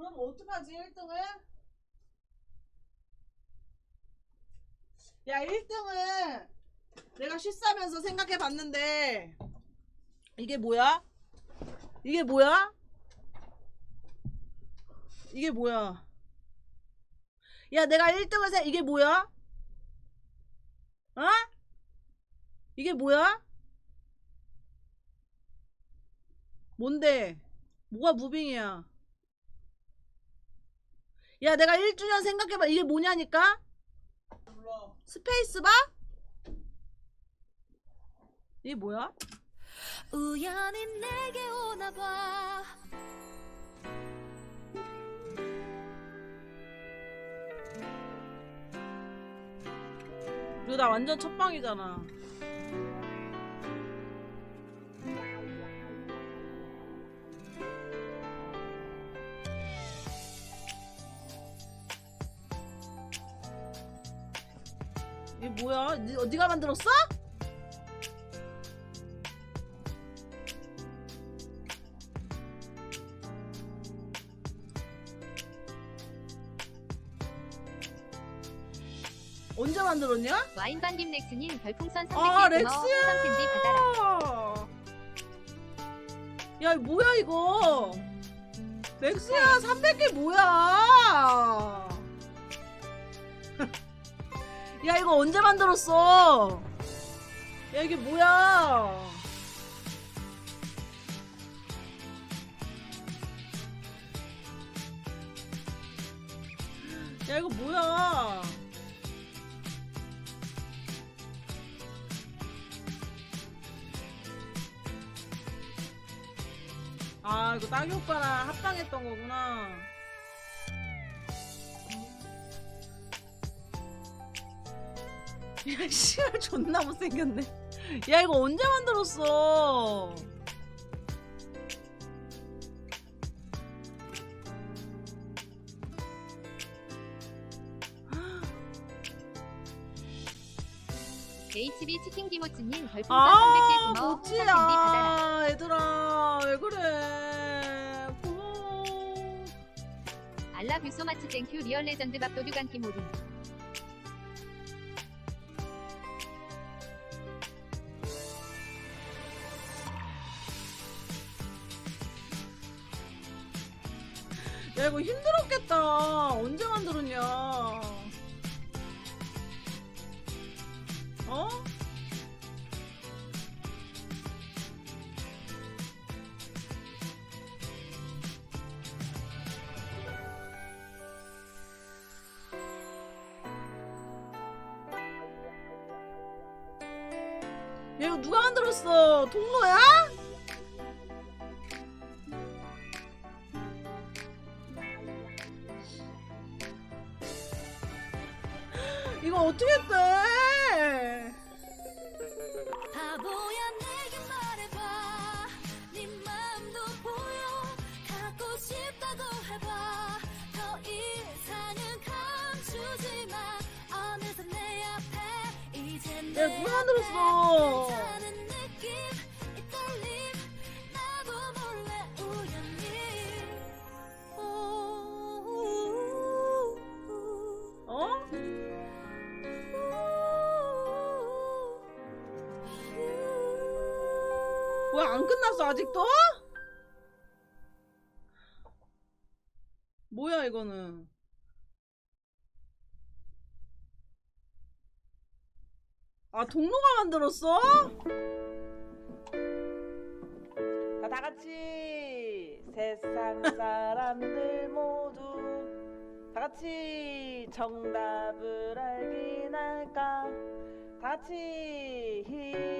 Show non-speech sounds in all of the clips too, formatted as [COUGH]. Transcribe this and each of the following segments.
그럼 어떡하지 1등을? 야 1등은 내가 쉬싸면서 생각해 봤는데 이게 뭐야? 이게 뭐야? 이게 뭐야? 야 내가 1등을 생 이게 뭐야? 어? 이게 뭐야? 뭔데? 뭐가 무빙이야? 야 내가 1주년 생각해봐 이게 뭐냐니까? 스페이스바? 이게 뭐야? 우연히 내게 오나봐 이거 나 완전 첫방이잖아 만들었어? 언제 만들었냐? 와인반김 렉스님 별풍선 300개 아 풍선 캔디 받아라. 야 뭐야 이거? 렉스야 300개 뭐야 [LAUGHS] 야 이거 언제 만들었어? 야 이게 뭐야? 야 이거 뭐야? 아 이거 따기 오빠랑 합방했던 거구나 [LAUGHS] 씨발 존나 못생겼네. 야 이거 언제 만들었어? HB 치킨 기모츠님 별풍선 300개 아 고마워 풍선 캔디 받아라 얘들아 왜 그래? 고마워. 알라 뷰소마츠 땡큐 리얼 레전드 안기 모름 이거 힘들었겠다 언제 만들었냐 어? 야 이거 누가 만들었어 동로야? 앞에 이제 야내 누가 만들었어? 왜안 끝났어 아직도? 뭐야 이거는? 아 동로가 만들었어? 자, 다 같이 세상 사람들 모두 다 같이 정답을 알긴 할까? 다 같이 힘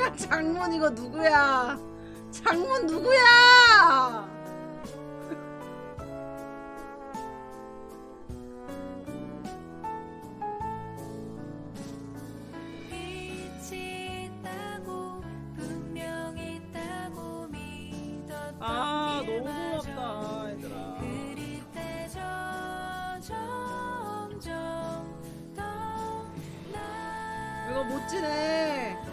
야 장문 이거 누구야? 장문 누구야? 아길 너무 고맙다 얘들아. 이거 멋지네.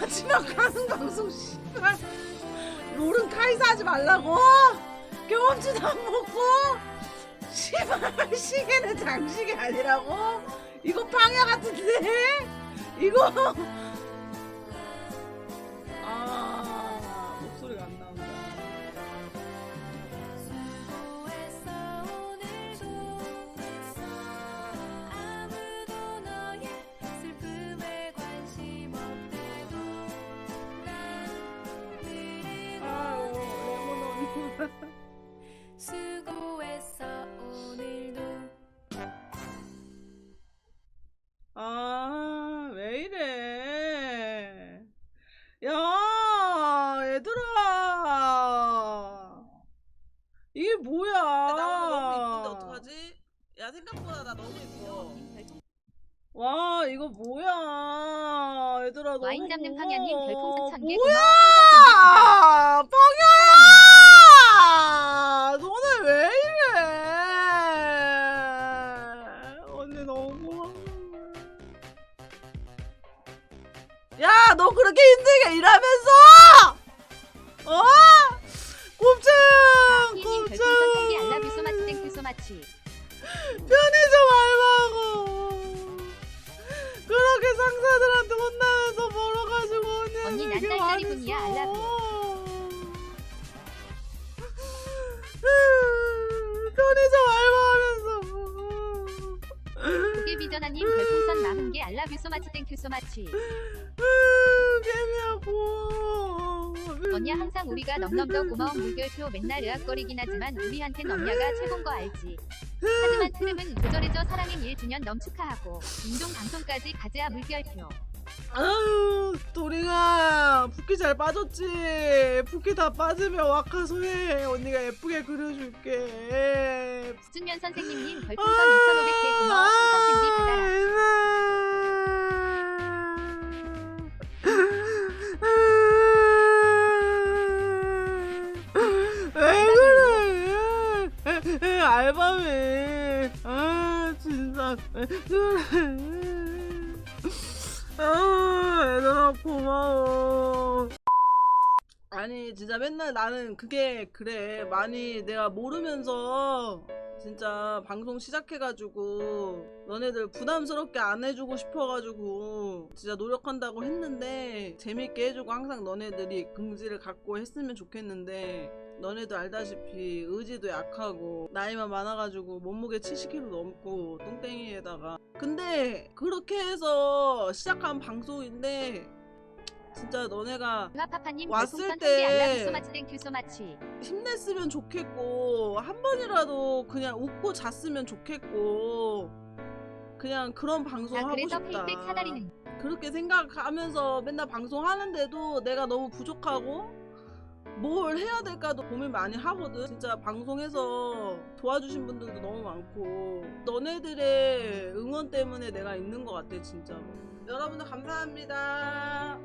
마지막 가는 방송 씨발. 롤은 카이사 하지 말라고. 경험치도 안 먹고. 씨발 시계는 장식이 아니라고. 이거 방야 같은데. 이거. 와인 잡는. 방향님 별풍선 천개 뭐야? 방향아! 너네 왜 이래? 언니 너무 고마워. 야, 너 그렇게 힘들게 일하면서! 어? 비전아님 별풍선 40개 알라뷰 소마치 땡큐 소마치 개미하고 언니야 항상 우리가 넘넘더 고마운 물결표 맨날 으악거리긴 하지만 우리한텐 언니가 최고인 거 알지 하지만 트름은 조절해줘 사랑행 1주년 넘 축하하고 인동 방송까지 가즈아 물결표 아유 도링아 붓기 잘 빠졌지 붓기 다 빠지면 와카소 해 언니가 예쁘게 그려줄게 수준면 선생님님 별풍선 2500개 고마워 받아라 왜 그래 알바맨 아 진짜 왜 그래 아 얘들아 고마워. 아니 진짜 맨날 나는 그게 그래. 많이 내가 모르면서 진짜 방송 시작해가지고 너네들 부담스럽게 안 해주고 싶어가지고 진짜 노력한다고 했는데 재밌게 해주고 항상 너네들이 긍지를 갖고 했으면 좋겠는데 너네도 알다시피 의지도 약하고 나이만 많아가지고 몸무게 70kg 넘고 뚱땡이에다가. 근데 그렇게 해서 시작한 방송인데 진짜 너네가 왔을 때 1000개 알라뷰 소마치 땡큐 소마치 힘냈으면 좋겠고 한 번이라도 그냥 웃고 잤으면 좋겠고 그냥 그런 방송 나 하고 싶다. 그렇게 생각하면서 맨날 방송하는데도 내가 너무 부족하고 뭘 해야 될까도 고민 많이 하거든. 진짜 방송에서 도와주신 분들도 너무 많고 너네들의 응원 때문에 내가 있는 것 같아 진짜로. 여러분들 감사합니다.